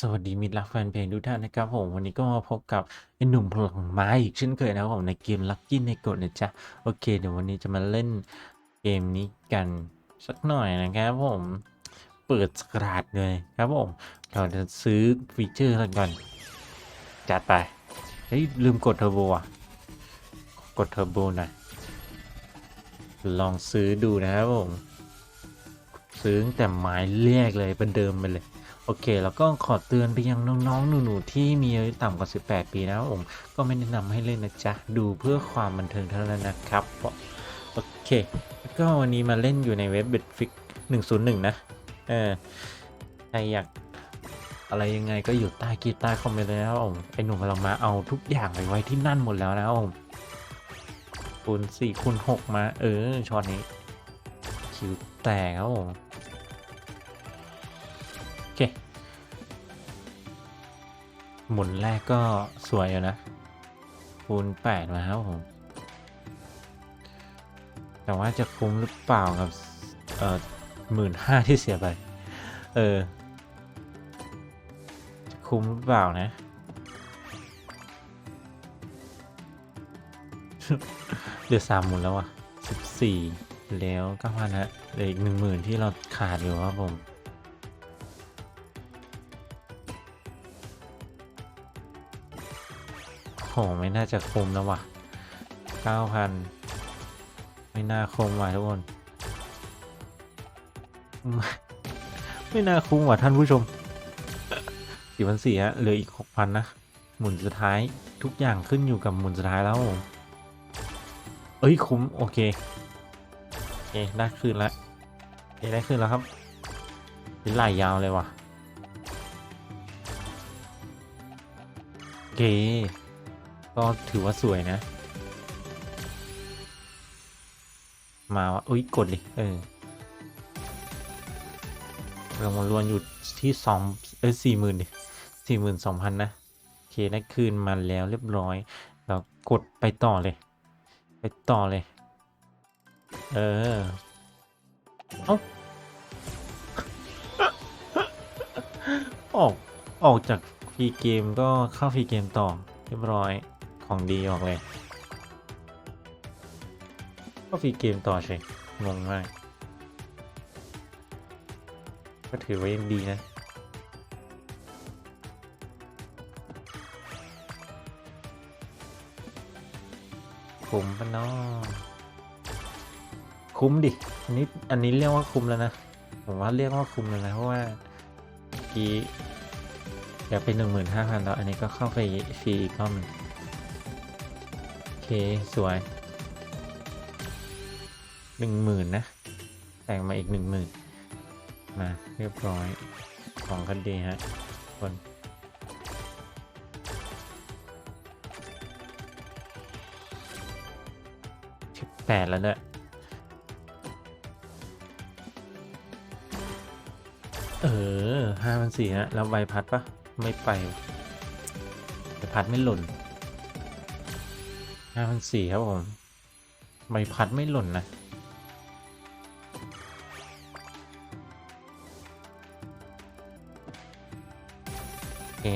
สวัสดีมิตรรักแฟนเพลงทุกท่านนะครับผมวันนี้ก็มาพบกับไอ้หนุ่มพลังไม้อีกเช่นเคยนะครับผมในเกมลั c กี้ในกดนะจ๊ะโอเคเดี๋ยววันนี้จะมาเล่นเกมนี้กันสักหน่อยนะครับผมเปิดสกราดเลยครับผมเราจะซื้อฟีเจอร์กันก่อน จัดไปเฮ้ยลืมกดเทอร์โบอะกดเทอร์โบหน่อยลองซื้อดูนะครับผมซื้อแต่ไม้แรกเลยเป็นเดิมไปเลย โอเค แล้วก็ขอเตือนไปยังน้องๆ หนูๆ ที่มีอายุต่ำกว่า 18 ปีนะผมก็ไม่แนะนำให้เล่นนะจ๊ะ ดูเพื่อความบันเทิงเท่านั้นนะครับ โอเค แล้วก็วันนี้มาเล่นอยู่ในเว็บ Betfix 101 นะ เออ ใครอยากอะไรยังไงก็อยู่ใต้กีใต้คอมเมนต์เลยนะครับผมไอหนุ่มกำลังมาเอาทุกอย่างไปไว้ที่นั่นหมดแล้วนะครับผมคูณ4คูณ6มา เออช็อตนี้คิวแตกครับผม เค หมุนแรกก็สวยอยู่นะ คูณแปดมาครับผม แต่ว่าจะคุ้มหรือเปล่ากับ เอ่อหมื่นห้าที่เสียไป เออ จะคุ้มหรือเปล่านะเหลือสามหมุนแล้วอะสิบสี่แล้วเก้าพันฮะเหลืออีกหนึ่งหมื่นที่เราขาดอยู่ครับผม หไม่น่าจะคุ้มแล้วว่ะเก้าพันไม่น่าคุ้มว่ะทุกคน ไม่น่าคุ้มว่ะท่านผู้ชมสี่พันสี่ฮะเหลืออีกหกพันนะ หมุนสุดท้ายทุกอย่างขึ้นอยู่กับหมุนสุดท้ายแล้วผมเอ้ยคุ้มโอเคโอเคได้คืนละโอเคได้คืนแล้วครับ เป็นไหลยาวเลยว่ะโอเค ก็ถือว่าสวยนะ มาวะอุ้ยกดดิเออเรามารวนอยู่ที่สองเออสี่หมื่นดิสี่หมื่นสองพันนะ โอเคได้คืนมาแล้วเรียบร้อย เรากดไปต่อเลย ไปต่อเลย เออ เอ้าออกออกจากฟรีเกมก็เข้าฟรีเกมต่อเรียบร้อย ของดีออกเลย ก็ฟรีเกมต่อใช่งงมาก ก็ถือว่ายังดีนะคุ้มปะเนาะคุ้มดิ อันนี้ อันนี้เรียกว่าคุ้มแล้วนะ ผมว่าเรียกว่าคุ้มแล้วนะ เพราะว่าเมื่อกี้อยากเป็นหนึ่งหมื่นห้าพันแล้ว อันนี้ก็เข้าไปฟรีอีกรอบหนึง เค สวยหนึ่งหมื่นนะ แต่งมาอีกหนึ่งหมื่นมาเรียบร้อยของกันดีฮะคนสิบแปดแล้วเนี่ยเออห้าพันสี่ฮะแล้วใบพัดปะไม่ไปใบพัดไม่หล่น ห้าพันสี่ครับผมใบพัดไม่หล่นนะโอเค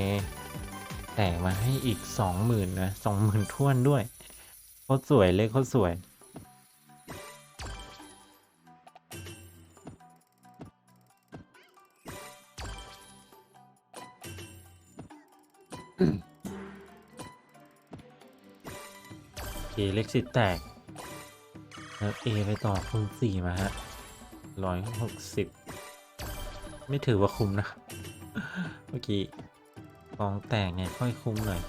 แต่มาให้อีกสองหมื่นนะสองหมื่นท้วนด้วยโคตรสวยเลยโคตรสวยโอเเล็กสิแตกแล้วเอไปต่อคูณสี่มาฮะร้อยหกสิบไม่ถือว่าคุ้มนะ เมื่อกี้กองแตกไงค่อยคุ้มหน่อย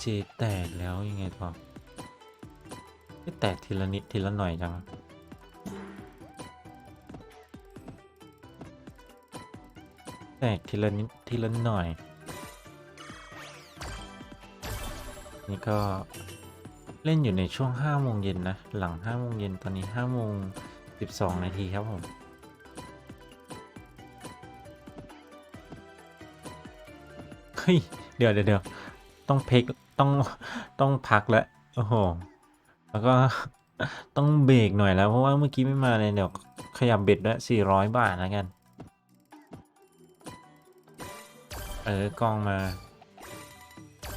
เจแตกแล้วยังไงต่อไม่แตกทีละนิดทีละหน่อยจังแตกทีละนิดทีละหน่อย นี่ก็ เล่นอยู่ในช่วง5โมงเย็นนะ หลัง5โมงเย็นตอนนี้5โมง12 นาทีครับผม เฮ้ยเดี๋ยวเดี๋ยวเดี๋ยวต้องเพกต้องต้องพักแล้วโอ้โห แล้วก็ต้องเบรกหน่อยแล้ว เพราะว่าเมื่อกี้ไม่มาเลยเดี๋ยวขยับเบ็ดละ400 บาทแล้วกัน เออกองมา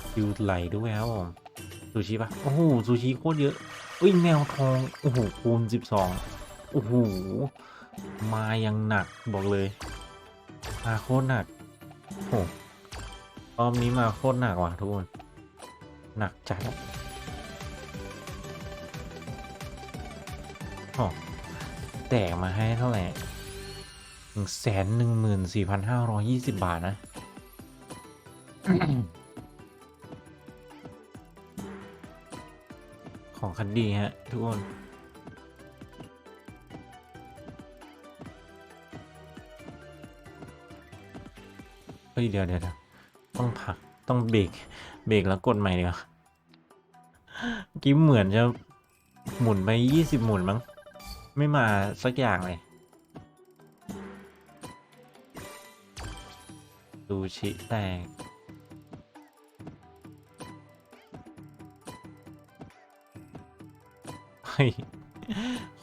คิวไหลด้วยครับผม ซูชิปะโอ้โหซูชิโคตรเยอะเอ้ยแมวทองโอ้โหคูณสิบสองโอ้โหมายังหนักบอกเลยมาโคตรหนักโอ้โหรอบนี้มาโคตรหนักว่ะทุกคนหนักจัดอะโอ้แตกมาให้เท่าไหร่หนึ่งแสนหนึ่งหมื่นสี่พันห้าร้อยยี่สิบบาทนะ ของคันดีฮะทุกคนเฮ้ยเดี๋ยวเดี๋ยวต้องผลักต้องเบรกเบรกแล้วกดใหม่ดีกว่ากี้เหมือนจะหมุนไปยี่สิบหมุนมั้ง ไม่มาสักอย่างเลยดูชิแตก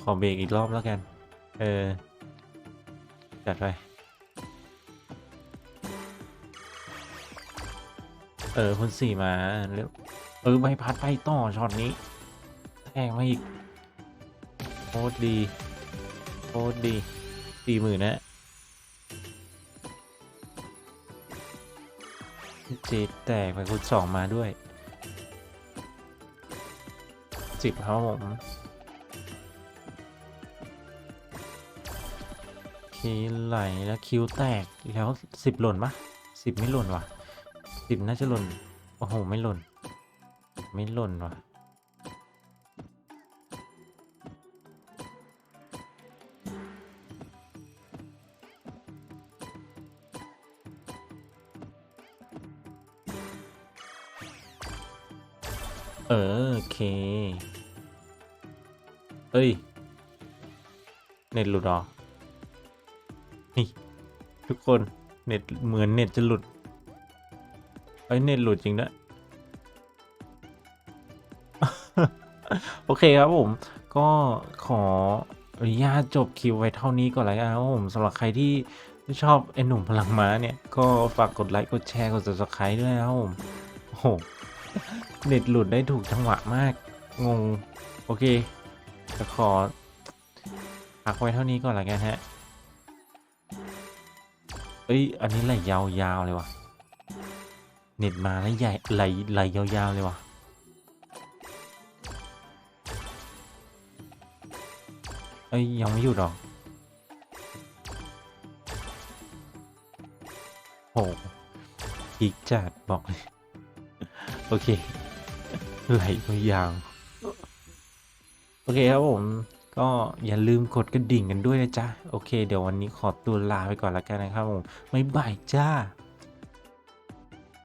ขอเบรกอีกรอบแล้วกัน เออ จัดไป เออคุณสี่มาเร็ว เออใบพัดไปต่อช็อตนี้แทงมาอีกโคตรดีโคตรดีสี่หมื่นนะเจดแตกไปคุณสองมาด้วยสิบครับผม ไหลแล้วคิวแตกแล้วสิบหล่นปะสิบไม่หล่นว่ะสิบน่าจะหล่น โอ้โห ไม่หล่น ไม่หล่นว่ะเออโอเค เอ้ย เน็ตหลุดหรอ นี่ ทุกคนเน็ตเหมือนเน็ตจะหลุดเอ้เน็ตหลุดจริงด้วยโอเคครับผม ก็ขออนุญาตจบคลิวไว้เท่านี้ก่อนแล้วกันครับผมสำหรับใครที่ชอบไอ้หนุ่มพลังม้าเนี่ย ก็ฝากกดไลค์กดแชร์กด subscribe ด้วยนะครับผมโอ้โหเน็ตหลุดได้ถูกจังหวะมาก งง โอเคจะขอพักไว้เท่านี้ก่อนละกันฮะ อ้ย อันนี้ไหลยาวๆเลยว่ะเน็ตมาแล้วใหญ่ไหลไหลยาวๆเลยว่ะเอ้ยยังไม่หยุดหรอโหอีกจัดบอกเลยโอเคไหลยาวโอเคครับผม ก็อย่าลืมกดกระดิ่งกันด้วยนะจ๊ะ โอเค เดี๋ยววันนี้ขอตัวลาไปก่อนแล้วกันนะครับผมบ๊ายบายจ้า